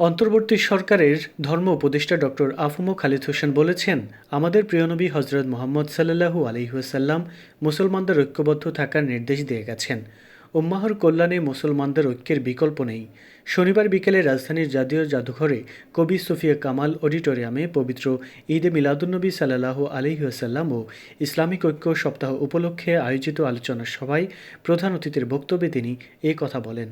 অন্তর্বর্তী সরকারের ধর্ম উপদেষ্টা ডক্টর আফুমো খালিদ হোসেন বলেছেন, আমাদের প্রিয়নবী হজরত মোহাম্মদ সাল্লাহু আলহিহাসাল্লাম মুসলমানদের ঐক্যবদ্ধ থাকার নির্দেশ দিয়ে গেছেন। উম্মাহর কল্যাণে মুসলমানদের ঐক্যের বিকল্প নেই। শনিবার বিকেলে রাজধানীর জাতীয় জাদুঘরে কবি সুফিয়া কামাল অডিটোরিয়ামে পবিত্র ঈদে মিলাদুন্নবী সাল্লাহ আলহিহাসাল্লাম ও ইসলামিক ঐক্য সপ্তাহ উপলক্ষে আয়োজিত আলোচনা সভায় প্রধান অতিথির বক্তব্যে তিনি এ কথা বলেন।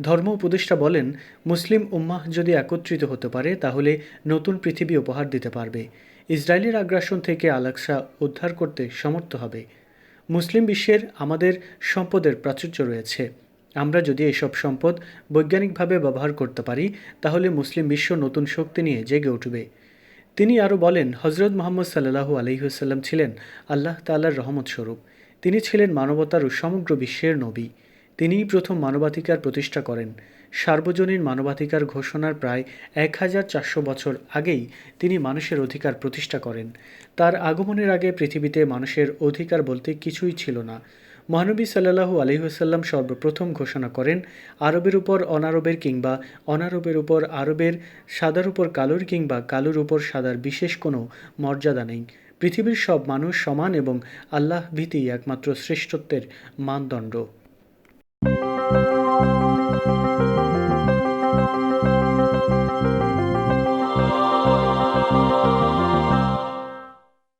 ধর্ম উপদেষ্টা বলেন, মুসলিম উম্মাহ যদি একত্রিত হতে পারে, তাহলে নতুন পৃথিবী উপহার দিতে পারবে। ইসরায়েলের আগ্রাসন থেকে আলাক্সা উদ্ধার করতে সমর্থ হবে। মুসলিম বিশ্বের আমাদের সম্পদের প্রাচুর্য রয়েছে। আমরা যদি এসব সম্পদ বৈজ্ঞানিকভাবে ব্যবহার করতে পারি, তাহলে মুসলিম বিশ্ব নতুন শক্তি নিয়ে জেগে উঠবে। তিনি আরও বলেন হজরত মোহাম্মদ সাল্লাহু আলহিহাল্লাম ছিলেন আল্লাহ তাল্লাহর রহমত স্বরূপ তিনি ছিলেন মানবতার ও সমগ্র বিশ্বের নবী। তিনিই প্রথম মানবাধিকার প্রতিষ্ঠা করেন। সার্বজনীন মানবাধিকার ঘোষণার প্রায় এক হাজার চারশো বছর আগেই তিনি মানুষের অধিকার প্রতিষ্ঠা করেন। তার আগমনের আগে পৃথিবীতে মানুষের অধিকার বলতে কিছুই ছিল না। মহানবী সাল্লাহু আলহিহাসাল্লাম সর্বপ্রথম ঘোষণা করেন, আরবের উপর অনারবের কিংবা অনারবের উপর আরবের সাদার উপর কালোর কিংবা কালোর উপর সাদার বিশেষ কোনো মর্যাদা নেই। পৃথিবীর সব মানুষ সমান এবং আল্লাহ ভীতি একমাত্র শ্রেষ্ঠত্বের মানদণ্ড। Thank you.